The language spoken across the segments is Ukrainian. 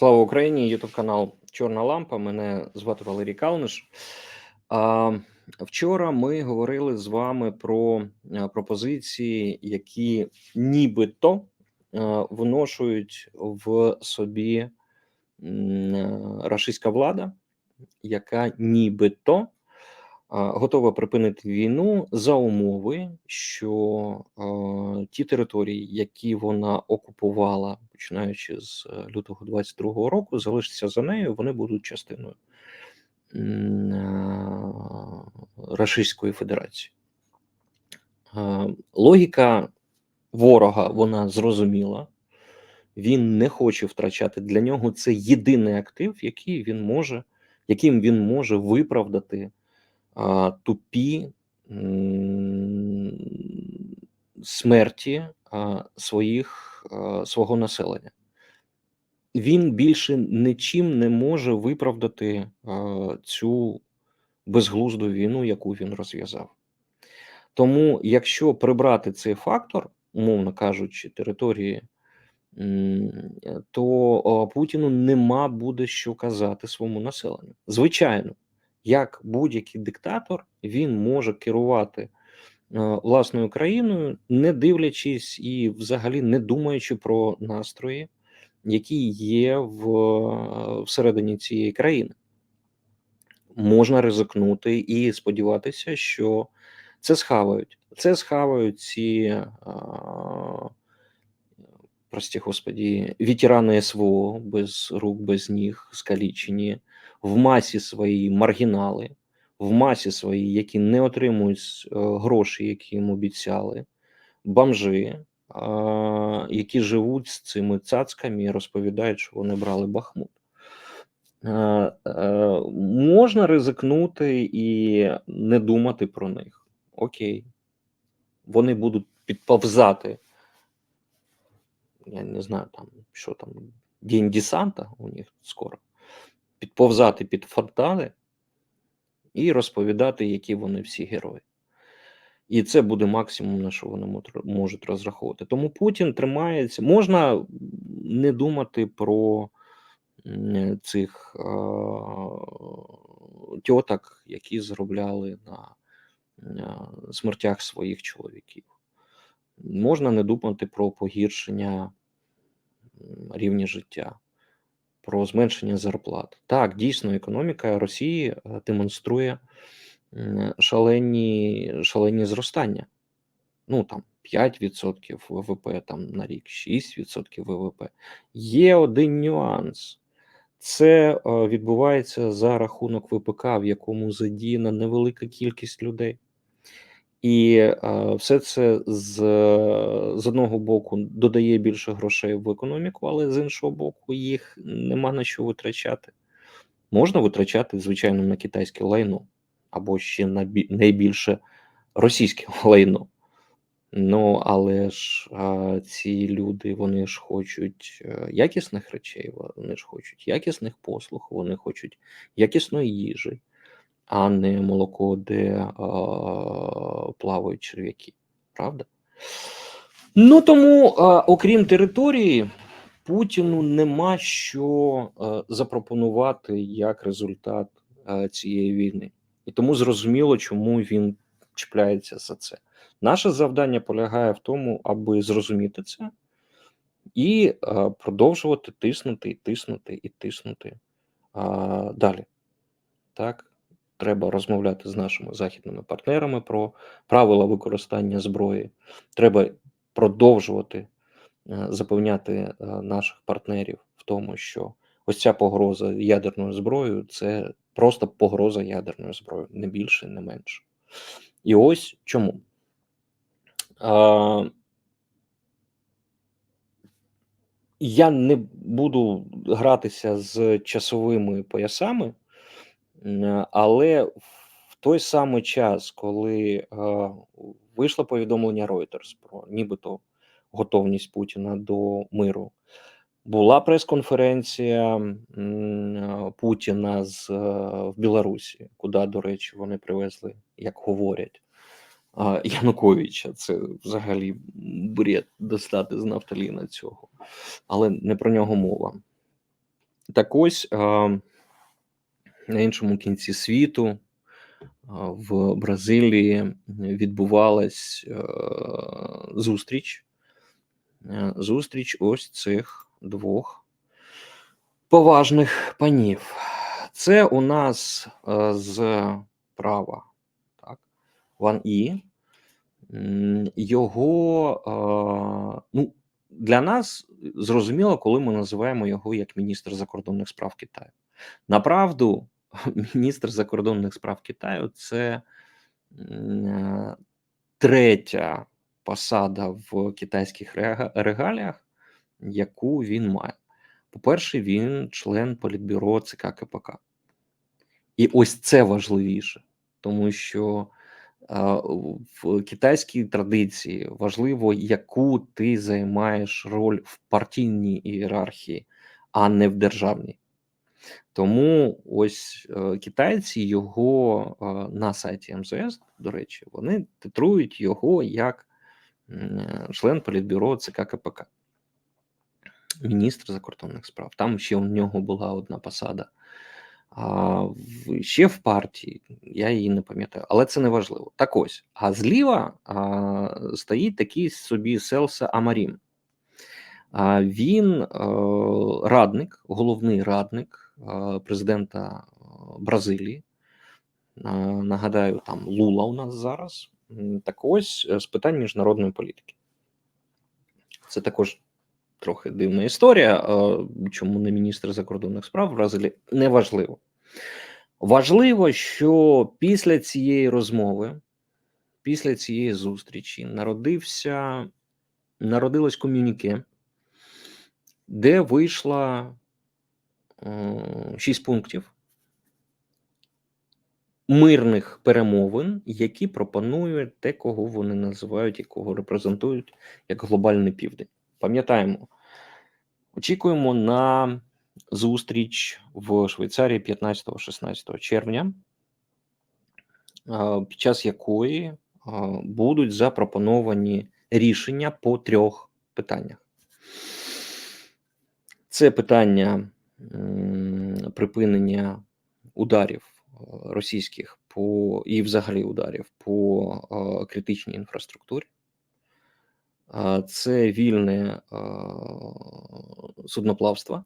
Слава Україні! Ютуб канал Чорна Лампа. Мене звати Валерій Калниш. Вчора ми говорили з вами про пропозиції, які нібито вношують в собі рашистська влада, яка нібито готова припинити війну за умови, що ті території, які вона окупувала, починаючи з е, лютого 22-го року, залишаться за нею, вони будуть частиною м, Рашистської Федерації. А, Логіка ворога вона зрозуміла. Він не хоче втрачати для нього це єдиний актив, який він може, яким він може виправдати тупі смерті своїх, свого населення. Він більше нічим не може виправдати цю безглузду війну, яку він розв'язав. Тому, якщо прибрати цей фактор, умовно кажучи, території, то Путіну нема буде що казати своєму населенню. Звичайно, як будь-який диктатор, він може керувати е, власною країною, не дивлячись і взагалі не думаючи про настрої, які є в, всередині цієї країни. Можна ризикнути і сподіватися, що це схавають. Це схавають ці, а, прості господі, ветерани СВО без рук, без ніг, скалічені, в масі свої маргінали, в масі свої, які не отримують е, гроші, які їм обіцяли, бомжи, які живуть з цими цацками і розповідають, що вони брали Бахмут. Е, е, можна ризикнути і не думати про них. Окей. Вони будуть підповзати. Я не знаю, там, що там, День десанта у них скоро. Підповзати під фонтани і розповідати, які вони всі герої. І це буде максимум, на що вони можуть розраховувати. Тому Путін тримається. Можна не думати про цих а, тьоток, які заробляли на а, смертях своїх чоловіків. Можна не думати про погіршення рівня життя, про зменшення зарплат. Так, дійсно, економіка Росії е, демонструє шалені, шалені зростання. Ну там 5% ВВП там на рік, 6% ВВП. Є один нюанс. Це е, відбувається за рахунок ВПК, в якому задіяна невелика кількість людей. І е, все це з, з одного боку додає більше грошей в економіку, але з іншого боку, їх нема на що витрачати. Можна витрачати, звичайно, на китайське лайно, або ще на бі- найбільше російське лайно. Ну, але ж а, ці люди вони ж хочуть е, якісних речей, вони ж хочуть якісних послуг, вони хочуть якісної їжі, а не молоко, де а, плавають черв'яки. Правда? Ну тому, а, окрім території, Путіну нема що е, запропонувати як результат е, цієї війни. І тому зрозуміло, чому він чіпляється за це. Наше завдання полягає в тому, аби зрозуміти це і е, продовжувати тиснути, і тиснути, і тиснути е, далі. Так, треба розмовляти з нашими західними партнерами про правила використання зброї. Треба продовжувати е, запевняти е, наших партнерів в тому, що ось ця погроза ядерною зброєю це просто погроза ядерною зброєю, не більше, не менше. І ось чому. Я не буду гратися з часовими поясами, але в той самий час, коли а, вийшло повідомлення Reuters про нібито готовність Путіна до миру, була прес-конференція м, Путіна з, е, в Білорусі, куди, до речі, вони привезли, як говорять, Януковича. Це взагалі бред достати з нафталіна цього. Але не про нього мова. Так ось а, на іншому кінці світу в Бразилії відбувалась зустріч. Зустріч ось цих двох поважних панів. Це у нас з права так, Ван І. Його ну, для нас зрозуміло, коли ми називаємо його як міністр закордонних справ Китаю. Направду, міністр закордонних справ Китаю це е, третя посада в китайських регаліях, яку він має. По-перше, він член політбюро ЦК КПК. І ось це важливіше, тому що в китайській традиції важливо, яку ти займаєш роль в партійній ієрархії, а не в державній. Тому ось е, китайці його е, на сайті МЗС, до речі, вони титрують його як член політбюро ЦК КПК, міністр закордонних справ. Там ще у нього була одна посада. А ще в партії, я її не пам'ятаю, але це не важливо. Так ось, а зліва а, стоїть такий собі Селса Амарім. А він е, радник, головний радник Е, президента е, Бразилії. Е, нагадаю, там Лула у нас зараз. Так ось з питань міжнародної політики. Це також трохи дивна історія. Чому не міністр закордонних справ Бразилії? Неважливо. Важливо, що після цієї розмови, після цієї зустрічі народився, народилось ком'юніке, де вийшла 6 пунктів мирних перемовин, які пропонує те, кого вони називають, і кого репрезентують як глобальний південь. Пам'ятаємо, очікуємо на зустріч в Швейцарії 15-16 червня, під час якої будуть запропоновані рішення по трьох питаннях. Це питання припинення ударів е, російських по і взагалі ударів по е, критичній інфраструктурі. Це вільне е, судноплавство,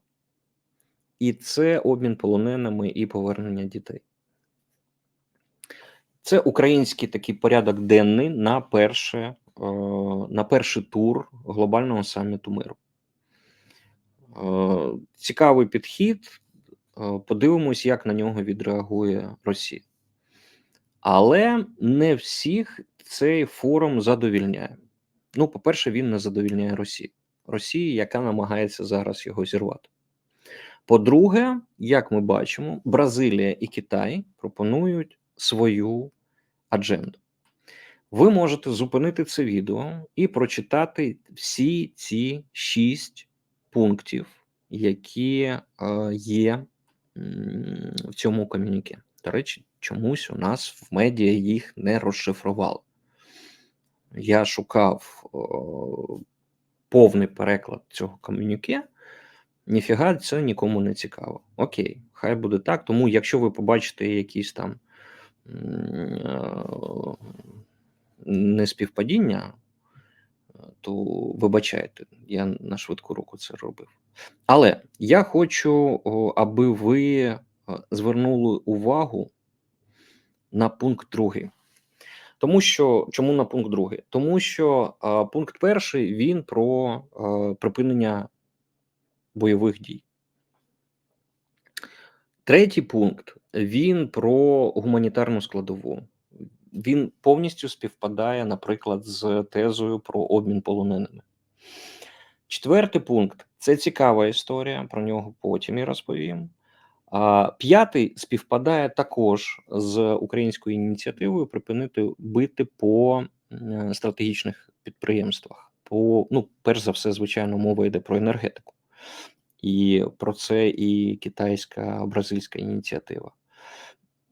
і це обмін полоненими і повернення дітей. Це український такий порядок денний на перше, на перший тур глобального саміту миру. Е, Цікавий підхід. Е, Подивимось, як на нього відреагує Росія. Але не всіх цей форум задовільняє. Ну, по-перше, він не задовільняє Росію. Росії, яка намагається зараз його зірвати. По-друге, як ми бачимо, Бразилія і Китай пропонують свою адженду. Ви можете зупинити це відео і прочитати всі ці шість пунктів, які є в цьому ком'юніке. До речі, чомусь у нас в медіа їх не розшифрували. Я шукав о, повний переклад цього ком'юніке. Ніфіга, це нікому не цікаво. Окей, хай буде так. Тому, якщо ви побачите якісь там неспівпадіння, то вибачайте, я на швидку руку це робив. Але я хочу, аби ви звернули увагу на пункт другий. Тому що чому на пункт другий? Тому що а, пункт перший він про а, припинення бойових дій. Третій пункт він про гуманітарну складову. Він повністю співпадає, наприклад, з тезою про обмін полоненими. Четвертий пункт це цікава історія, про нього потім я розповім. А п'ятий співпадає також з українською ініціативою припинити бити по стратегічних підприємствах. По ну, перш за все, звичайно, мова йде про енергетику, і про це і китайська бразильська ініціатива.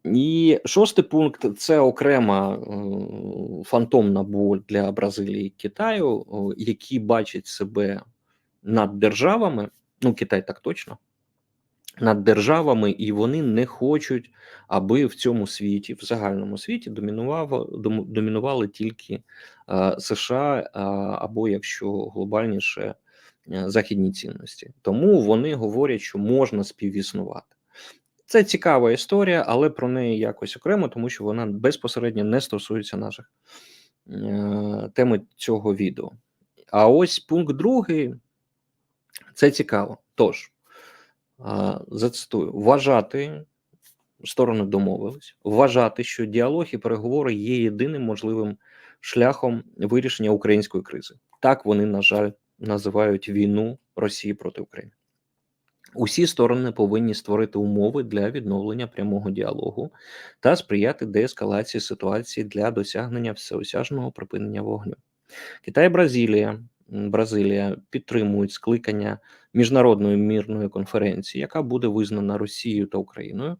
І шостий пункт це окрема е, фантомна боль для Бразилії і Китаю, які бачать себе над державами. Ну, Китай так точно. над державами, і вони не хочуть, аби в цьому світі, в загальному світі, домінувало домінували тільки е, США, або якщо глобальніше е, західні цінності. Тому вони говорять, що можна співіснувати. Це цікава історія, але про неї якось окремо, тому що вона безпосередньо не стосується наших е, теми цього відео. А ось пункт другий це цікаво. Тож, а, зацитую: вважати, сторони домовились, вважати, що діалог і переговори є єдиним можливим шляхом вирішення української кризи. Так вони, на жаль, називають війну Росії проти України. Усі сторони повинні створити умови для відновлення прямого діалогу та сприяти деескалації ситуації для досягнення всеосяжного припинення вогню. Китай, і Бразилія, Бразилія підтримують скликання міжнародної мирної конференції, яка буде визнана Росією та Україною,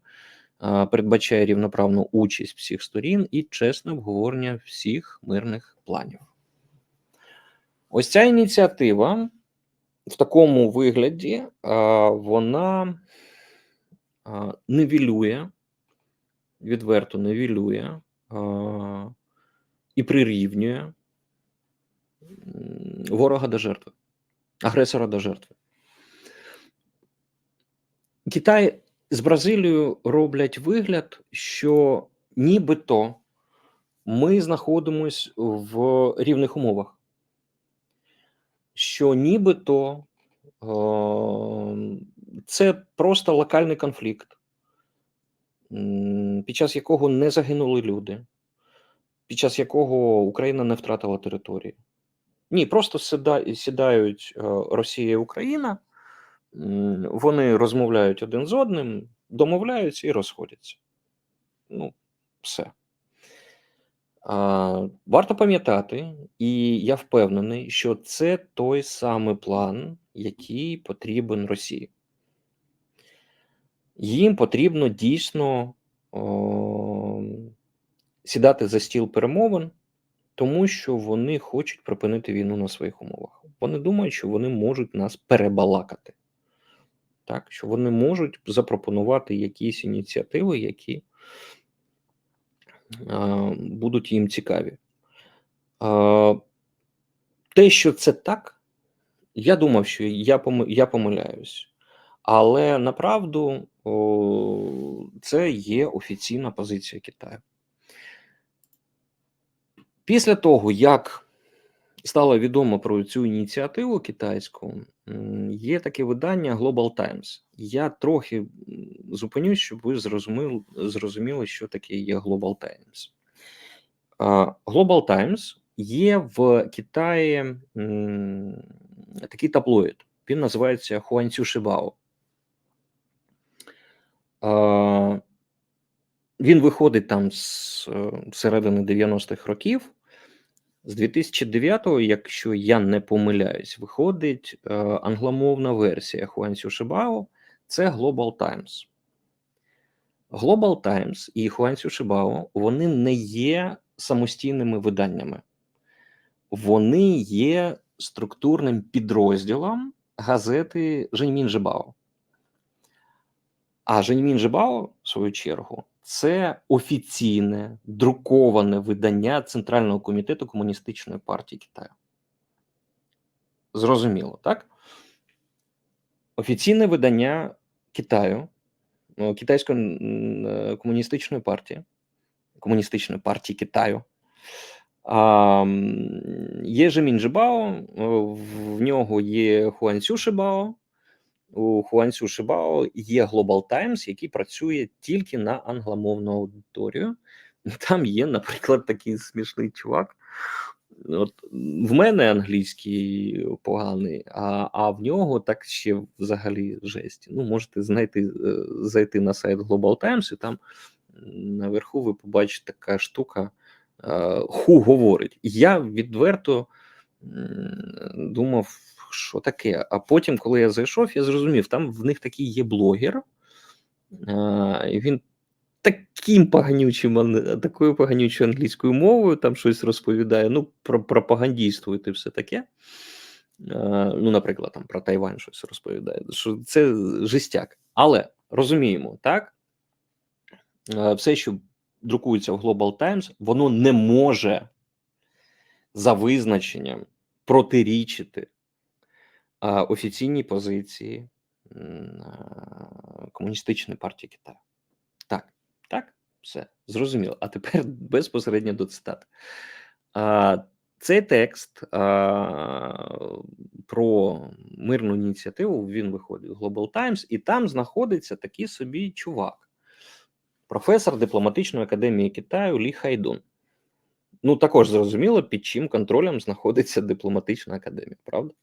передбачає рівноправну участь всіх сторін і чесне обговорення всіх мирних планів. Ось ця ініціатива в такому вигляді вона а, нивелює, відверто нивелює а, і прирівнює ворога до жертви, агресора до жертви. Китай з Бразилією роблять вигляд, що нібито ми знаходимось в рівних умовах, що нібито е, це просто локальний конфлікт, під час якого не загинули люди, під час якого Україна не втратила території. Ні, просто сідають е, Росія і Україна, вони розмовляють один з одним, домовляються і розходяться. Ну, все. Варто пам'ятати, і я впевнений, що це той самий план, який потрібен Росії. Їм потрібно дійсно о, сідати за стіл перемовин, тому що вони хочуть припинити війну на своїх умовах. Вони думають, що вони можуть нас перебалакати, так? що вони можуть запропонувати якісь ініціативи, які будуть їм цікаві. Те, що це так, я думав, що я, помиляюсь. Але направду це є офіційна позиція Китаю. Після того, як стало відомо про цю ініціативу китайську, є таке видання Global Times. Я трохи зупинюсь, щоб ви зрозуміли, зрозуміли, що таке є Global Times. Global Times є в Китаї такий таблоїд. Він називається Хуанцю Шибао. Він виходить там з е, середини 90-х років. З 2009-го, якщо я не помиляюсь, виходить е, англомовна версія Хуанцю Шибао. Це Global Times. Global Times і Хуанцю Шибао вони не є самостійними виданнями. Вони є структурним підрозділом газети Женьмін Жибао. А Женьмін Жибао, в свою чергу, це офіційне друковане видання Центрального комітету Комуністичної партії Китаю. Зрозуміло, так? Офіційне видання Китаю, ну, Китайської е, комуністичної партії, Комуністичної партії Китаю. Є Жемін Жибао, в нього є Хуанцю Шибао, у Хуанцю Шибао є Global Times, який працює тільки на англомовну аудиторію. Там є, наприклад, такий смішний чувак. От в мене англійський поганий, а, а в нього так ще взагалі жесть. Ну, можете знайти, е, зайти на сайт Global Times, і там наверху ви побачите така штука. е, Ху говорить. Я відверто думав, що таке. А потім, коли я зайшов, я зрозумів, там в них такий є блогер, і він таким поганючим, ан- такою поганючою англійською мовою там щось розповідає. Ну, про пропагандійствує і все таке. Ну, наприклад, там про Тайвань щось розповідає. Що це жестяк. Але розуміємо, так? Е, Все, що друкується в Global Times, воно не може за визначенням протирічити а, офіційній позиції Комуністичної партії Китаю. Так, так, все зрозуміло. А тепер безпосередньо до цитат. Цей текст а, про мирну ініціативу він виходить в Global Times, і там знаходиться такий собі чувак, професор дипломатичної академії Китаю Лі Хайдун. Ну, також зрозуміло, під чим контролем знаходиться дипломатична академія, правда?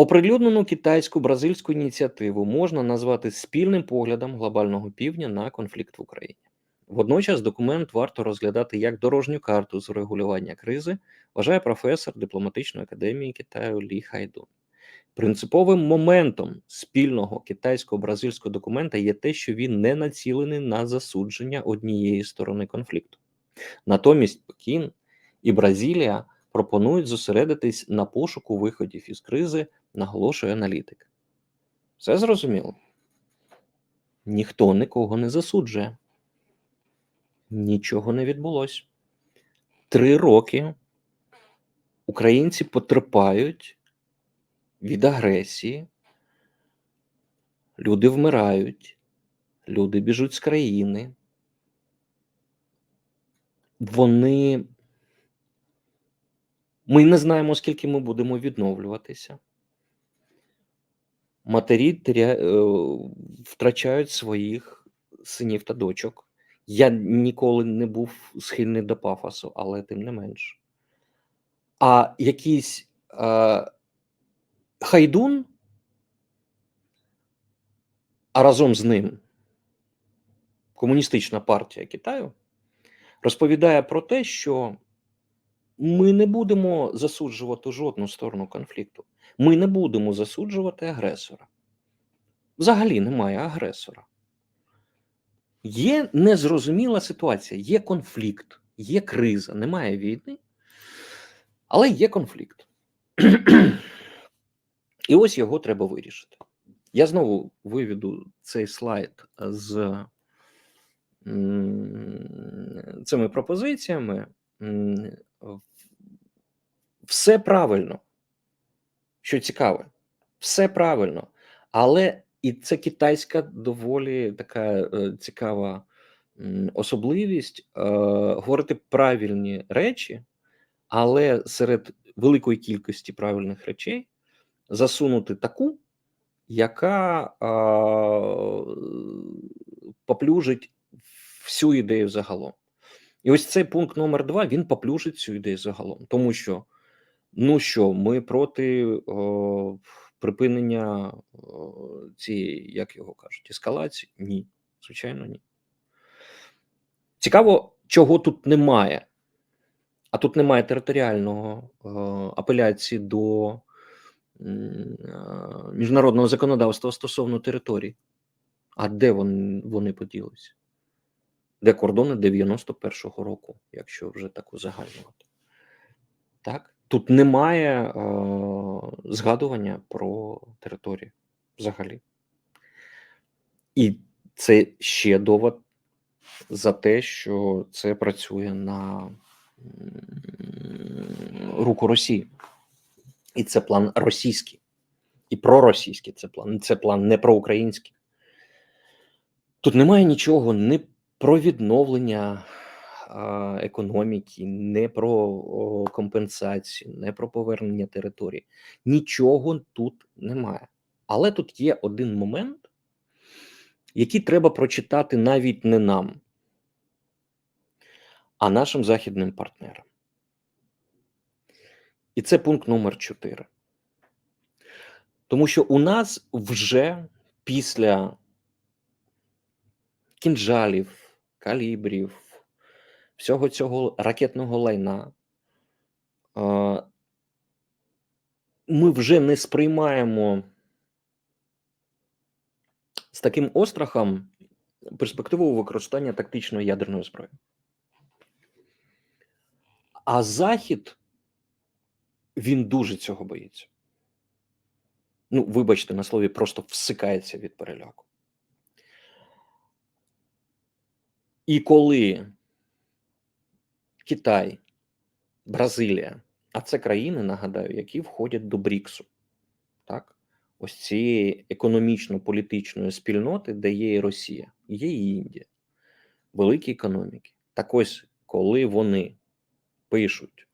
Оприлюднену китайську бразильську ініціативу можна назвати спільним поглядом глобального півдня на конфлікт в Україні. Водночас документ варто розглядати як дорожню карту з регулювання кризи, вважає професор дипломатичної академії Китаю Лі Хайдун. Принциповим моментом спільного китайсько-бразильського документа є те, що він не націлений на засудження однієї сторони конфлікту. Натомість Пекін і Бразилія пропонують зосередитись на пошуку виходів із кризи, наголошує аналітик. Все зрозуміло? Ніхто нікого не засуджує. Нічого не відбулося. Три роки українці потерпають від агресії, люди вмирають, люди біжуть з країни. Вони. Ми не знаємо, скільки ми будемо відновлюватися. Матері теря... е, втрачають своїх синів та дочок. Я ніколи не був схильний до пафосу, але тим не менш. А якийсь е, хайдун, а разом з ним Комуністична партія Китаю розповідає про те, що ми не будемо засуджувати жодну сторону конфлікту. Ми не будемо засуджувати агресора. Взагалі немає агресора. Є незрозуміла ситуація, є конфлікт, є криза, немає війни, але є конфлікт. І ось його треба вирішити. Я знову виведу цей слайд з цими пропозиціями. Все правильно, що цікаве, все правильно, але і це китайська доволі така е, цікава особливість е, говорити правильні речі, але серед великої кількості правильних речей засунути таку, яка е, поплюжить всю ідею загалом. І ось цей пункт номер два він поплюжить цю ідею загалом, тому що ну що, ми проти о, припинення о, цієї, як його кажуть, ескалації? Ні, звичайно, ні. Цікаво, чого тут немає. А тут немає територіального о, апеляції до міжнародного законодавства стосовно територій. А де вони, вони поділися? Де кордони 91-го року, якщо вже так узагальнювати. Так? Тут немає е, згадування про територію взагалі. І це ще довод за те, що це працює на руку Росії. І це план російський. І проросійський це план. Це план не проукраїнський. Тут немає нічого ні про відновлення а, економіки, не про о, компенсацію, не про повернення території. Нічого тут немає. Але тут є один момент, який треба прочитати навіть не нам, а нашим західним партнерам. І це пункт номер 4. Тому що у нас вже після кінжалів, калібрів, всього цього ракетного лайна. Ми вже не сприймаємо з таким острахом перспективу використання тактичної ядерної зброї. А Захід він дуже цього боїться. ну, вибачте, на слові, просто всикається від переляку. І коли Китай, Бразилія, а це країни, нагадаю, які входять до БРІКСу, так? Ось цієї економічно-політичної спільноти, де є і Росія, є і Індія, великі економіки. Так ось, коли вони пишуть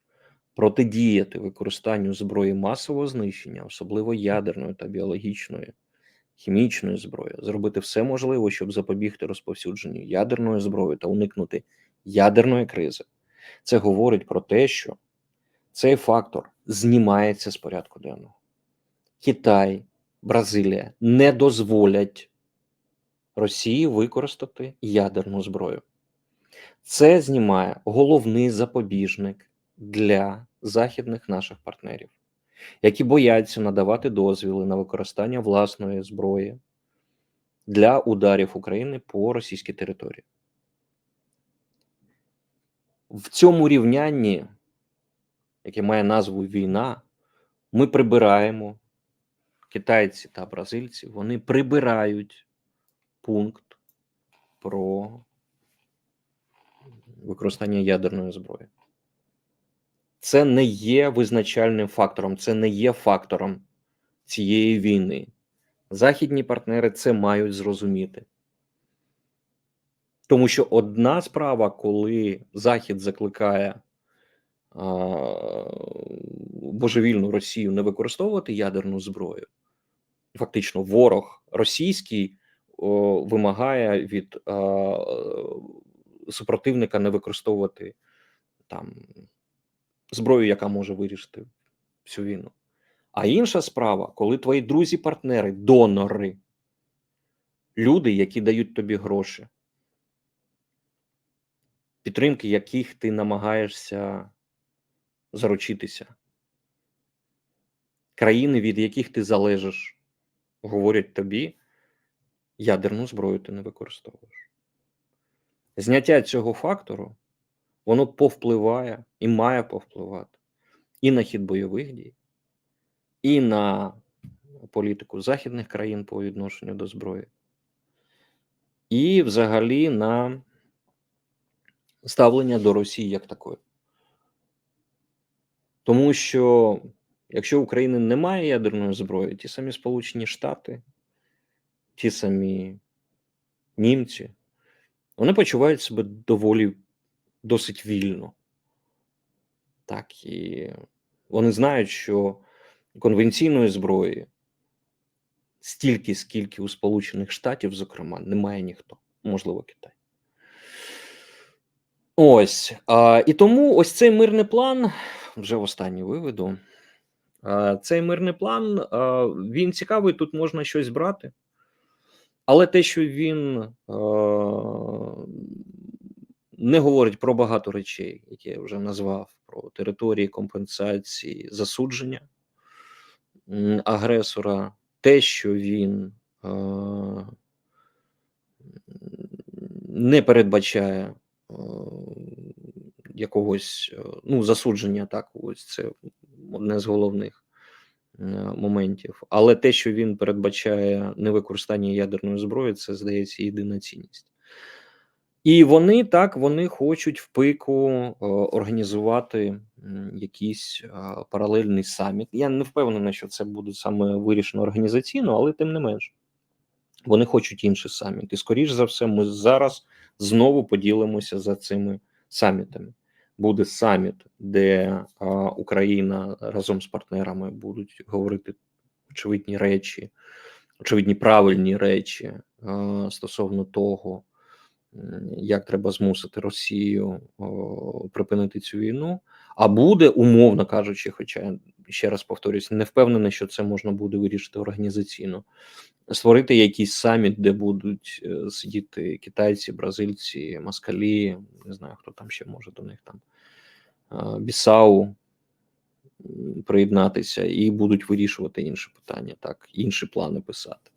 протидіяти використанню зброї масового знищення, особливо ядерної та біологічної, хімічної зброї, зробити все можливе, щоб запобігти розповсюдженню ядерної зброї та уникнути ядерної кризи. Це говорить про те, що цей фактор знімається з порядку денного. Китай, Бразилія не дозволять Росії використати ядерну зброю. Це знімає головний запобіжник для західних наших партнерів, які бояться надавати дозвіли на використання власної зброї для ударів України по російській території. В цьому рівнянні, яке має назву війна, ми прибираємо китайці та бразильці, вони прибирають пункт про використання ядерної зброї. Це не є визначальним фактором, це не є фактором цієї війни. Західні партнери це мають зрозуміти. Тому що одна справа, коли Захід закликає а, божевільну Росію не використовувати ядерну зброю, фактично, ворог російський о, вимагає від а, супротивника не використовувати там зброю, яка може вирішити всю війну. А інша справа, коли твої друзі-партнери, донори, люди, які дають тобі гроші, підтримки яких ти намагаєшся заручитися, країни, від яких ти залежиш, говорять тобі, ядерну зброю ти не використовуєш. Зняття цього фактору, воно повпливає і має повпливати і на хід бойових дій, і на політику західних країн по відношенню до зброї, і взагалі на ставлення до Росії як такої. Тому що якщо України немає ядерної зброї, ті самі Сполучені Штати, ті самі німці, вони почувають себе доволі досить вільно. Так, і вони знають, що конвенційної зброї стільки, скільки у Сполучених Штатів, зокрема, немає ніхто, можливо, Китай. Ось. А, І тому ось цей мирний план, вже в останній виведу. А, Цей мирний план а, він цікавий, тут можна щось брати. Але те, що він не говорить про багато речей, які я вже назвав: про території компенсації, засудження агресора, те, що він а, не передбачає а, якогось е, ну, засудження, так, ось це одне з головних е, моментів. Але те, що він передбачає невикористання ядерної зброї, це здається єдина цінність. І вони так вони хочуть в пику е, організувати якийсь е, паралельний саміт. Я не впевнений, що це буде саме вирішено організаційно, але тим не менш. Вони хочуть інший саміт. І, скоріш за все, ми зараз знову поділимося за цими самітами. Буде саміт, де Україна разом з партнерами будуть говорити очевидні речі, очевидні правильні речі стосовно того, як треба змусити Росію о, припинити цю війну. А буде, умовно кажучи, хоча ще раз повторюсь, не впевнений, що це можна буде вирішити організаційно. Створити якийсь саміт, де будуть е, сидіти китайці, бразильці, москалі, не знаю, хто там ще може до них там Бісау приєднатися, і будуть вирішувати інші питання, так, інші плани писати.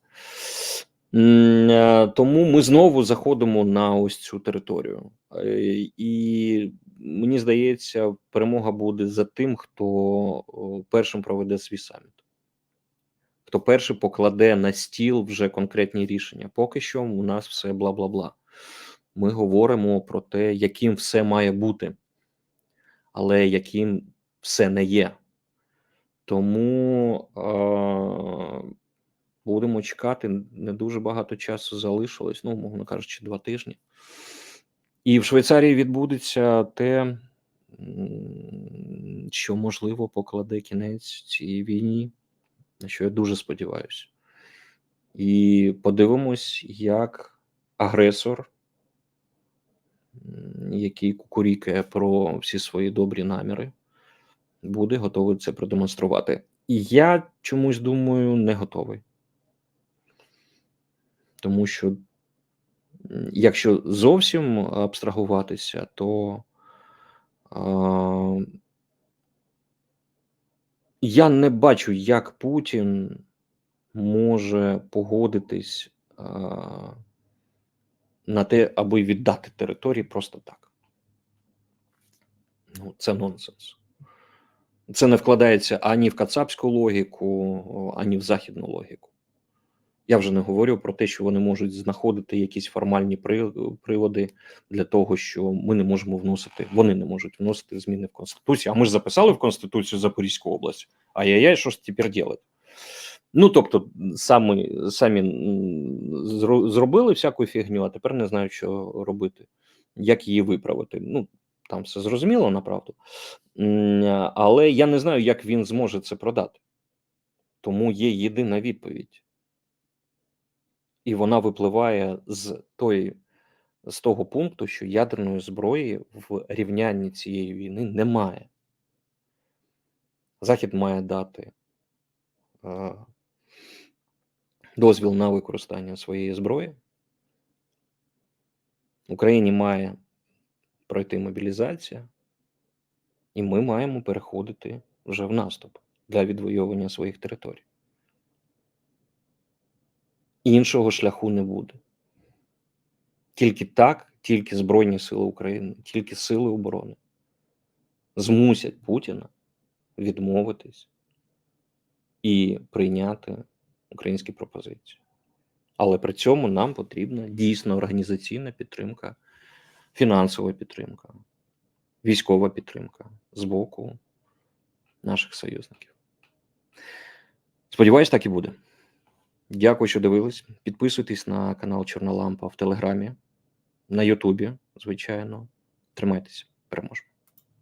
Е, Тому ми знову заходимо на ось цю територію. Е, І мені здається, перемога буде за тим, хто першим проведе свій саміт. хто перший покладе на стіл вже конкретні рішення. Поки що у нас все бла бла бла. Ми говоримо про те, яким все має бути, але яким все не є. Тому е- будемо чекати. Не дуже багато часу залишилось, ну, мовно кажучи, два тижні. І в Швейцарії відбудеться те, що можливо покладе кінець цій війні, на що я дуже сподіваюся. І подивимось, як агресор, який кукурікає про всі свої добрі наміри, буде готовий це продемонструвати. І я чомусь думаю, не готовий. Тому що, якщо зовсім абстрагуватися, то а, я не бачу, як Путін може погодитись на те, аби віддати території просто так. Ну, це нонсенс. Це не вкладається ані в кацапську логіку, ані в західну логіку. Я вже не говорю про те, що вони можуть знаходити якісь формальні приводи для того, що ми не можемо вносити, вони не можуть вносити зміни в Конституцію. А ми ж записали в Конституцію Запорізьку область. Ай-яй-яй, що ж тепер робити? Ну, тобто, самі, самі зробили всяку фігню, а тепер не знають, що робити, як її виправити. Ну, там все зрозуміло, направду. Але я не знаю, як він зможе це продати. Тому є єдина відповідь. І вона випливає з тої, з того пункту, що ядерної зброї в рівнянні цієї війни немає. Захід має дати е, дозвіл на використання своєї зброї. Україні має пройти мобілізація, і ми маємо переходити вже в наступ для відвоювання своїх територій. Іншого шляху не буде. Тільки так, тільки Збройні Сили України, тільки Сили оборони змусять Путіна відмовитись і прийняти українські пропозиції. Але при цьому нам потрібна дійсно організаційна підтримка, фінансова підтримка, військова підтримка з боку наших союзників. Сподіваюсь, так і буде. Дякую, що дивились. Підписуйтесь на канал Чорна Лампа в Телеграмі, на Ютубі, звичайно. Тримайтеся, переможемо.